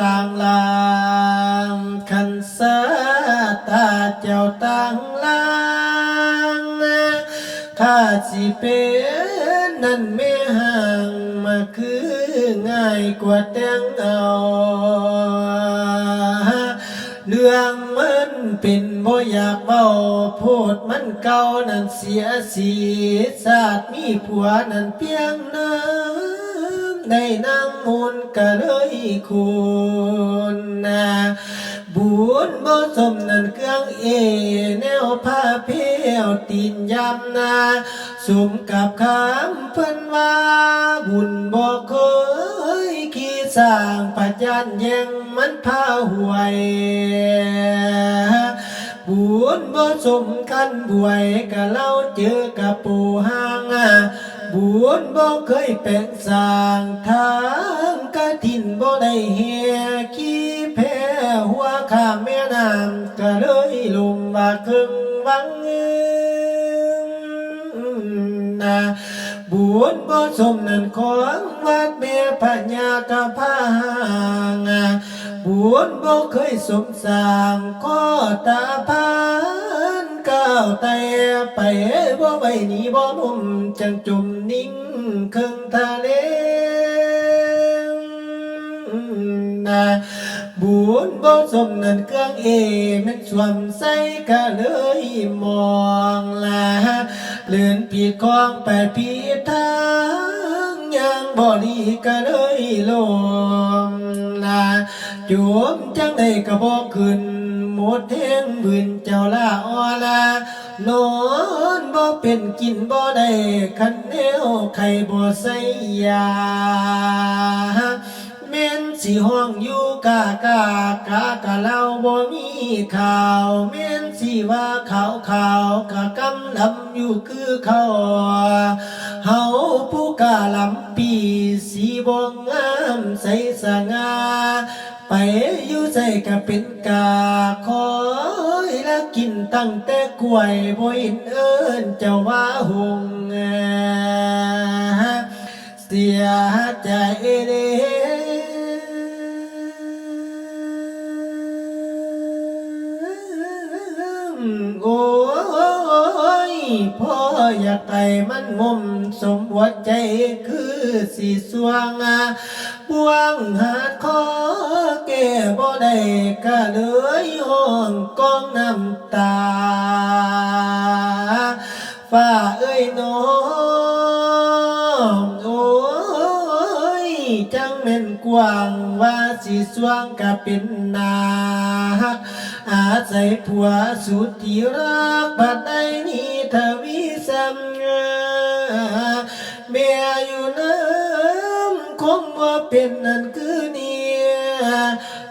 ต่างลางขันสาตาเจ้าต่างลางข้าสิเป็นนั่นไม่ห่างมาคือง่ายกว่าแตงเอาเรื่องมันเป็นบ่อยากเบาโพดมันเก่านั่นเสียสีศาสตร์มีผัวนั่นเพียงน้ำ ในนางมูลก็เลยคุณนะบุญบ่สมนั่นเครื่องเอ แนวผ้าเพวตีนยำนาสมกับคำเพิ่นว่าบุญบ่เคยขี้สร้างปัจจันแยังมันพาหวยบุญบ่สมกันบวยกะเล่าเจอกับปูห้างอะ บุญบ่เคยแปลงสร้างทางกะทินบ่ได้เฮียขี้แพ้หัวข้ามแม่น้ำก็เลยลมว่าครึ่งวังเงินนะบุญบ่สมนั่นของวัดแม่พญากะพางอะบุญบ่เคยสมสร้างข้อตาพานก้าวไต่ไปบ่ไปหนีบ่มุมจังจุ่ม นิ่งครึ่งทะเลนะบุญบ่สมนั่นเครื่องเอมันสวมใส่ก็เลยมองลาเลื่อนผิดของไปผิดทางยังบ่ดีก็เลยลงลาจวมจังได้ก็บอกขึ้น มดแห้งบืนเจ้าละออลานอนบ่เป็นกินบ่ได้คันแนวไข่บ่ใส่ยา สิห้องอยู่กากากากะเล่าบ่มีข่าวแม่นสิว่าขาวขาวกะกำลำอยู่คือเขาเฮาผู้กาลำปีสีบ่งามใสสง่าไปอยู่ใจก็เป็นกาคอยละกินตั้งแต่กล้วยบ่อินเอิญเจ้าว่าหงเสียใจเด้ พ่ออยากไก่มันงมสมหัวใจคือสีสวงอะบวงหาดคอแก่บ่ได้ก็เลยห้องกองน้ำตาฟ้าเอ้ยน้องโอ้ยจังแม่นกว้างว่าสิสวงก็เป็นนาอาศัยผัวสุดที่รักบัดใดนี้ทวีสัมงาแม่อยู่น้ำคงบ่าเป็นนั่นคือเนี่ย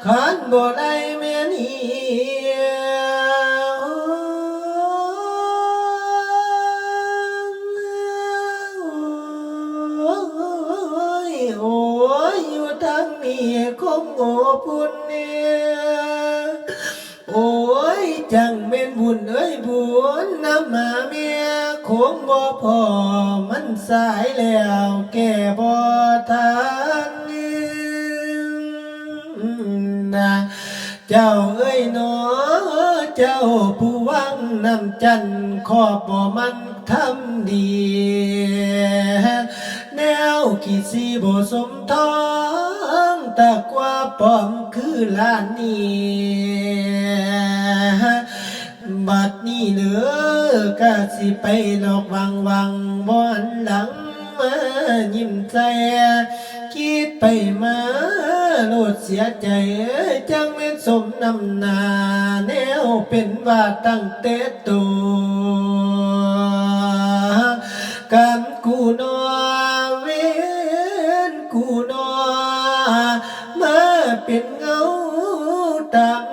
ขันบ่ได้แม่นี่โอ้ยโอ้ยอยู่ทางนี้คงโง่พุ่นเนี่ย ยบุญน้ำมาเมียคงบ่พอมันสายแล้วแก่บ่ทันนะเจ้าเอ้ยหนอเจ้าผู้วังน้ำจันทร์ขอบบ่มันทำดี แนวขี้สีบ่สมทองตะกว่าปอมคือลานนี้ นี้เนื้อกะสิไปดอกวังวังบอนหลังมายิ้มใจคิดไปมาโลดเสียใจจังแม่นสมนำนาแนวเป็นว่าตั้งเตตัวกันกูนอเวนกูนอมาเป็นเงาตาม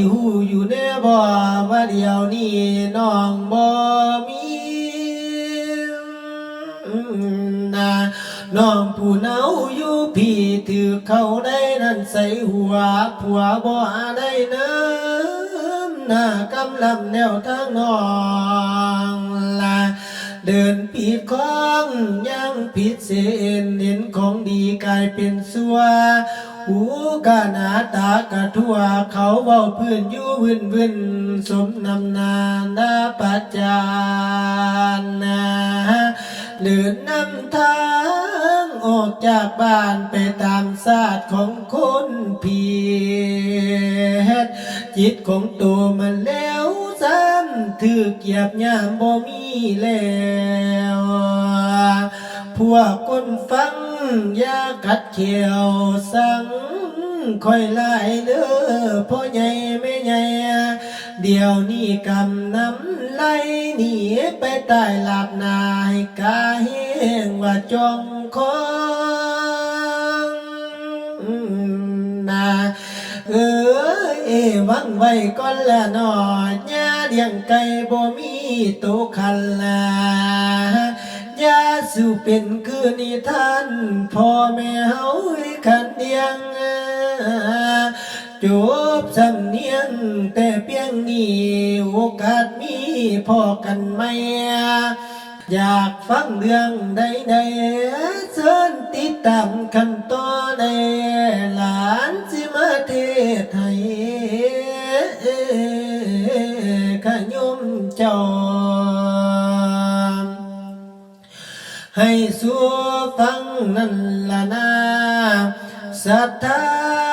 สิหูอยู่แน่บ่ว่าเดียวนี้น้องบ่มีนาน้องผู้เนาอยู่พี่ถือเขาได้นั่นใส่หัวผัวบ่ได้เน้ำหน้ากำลำแนวทางน้องลาเดินผิดของยังผิดเส้นเห็นของดีกลายเป็นสัว หูกานาตากระทั่วเขาเว้าพื้นยู่วินวินสมนำนานาปัจจานนาเดินนำทางออกจากบ้านไปตามศาสตร์ของคนเพียรจิตของตัวมันแล้วซ้ำถือเกียบยามบ่มีแล้ว พวกคนฟัง อย่าขัดเขียวสังคอยไล่เด้อพ่อใหญ่แม่ใหญ่เดี๋ยวนี้กำน้ำไหลหนีไปใต้หลับนายกาเฮงว่าจองของนาเอ้ยวังไว้ก่อนละหนอญาเดียงไก่บ่มีตวคันละ ยาสู่เป็นคือนิทานพ่อแม่เฮาขันเดียงจบสำเนียงแต่เพียงนี้โอกาสมีพอกันไหมอยากฟังเรื่องใดๆเชิญติดตามขั้นตอนใสัวฟังนั่นละนาศรัทธา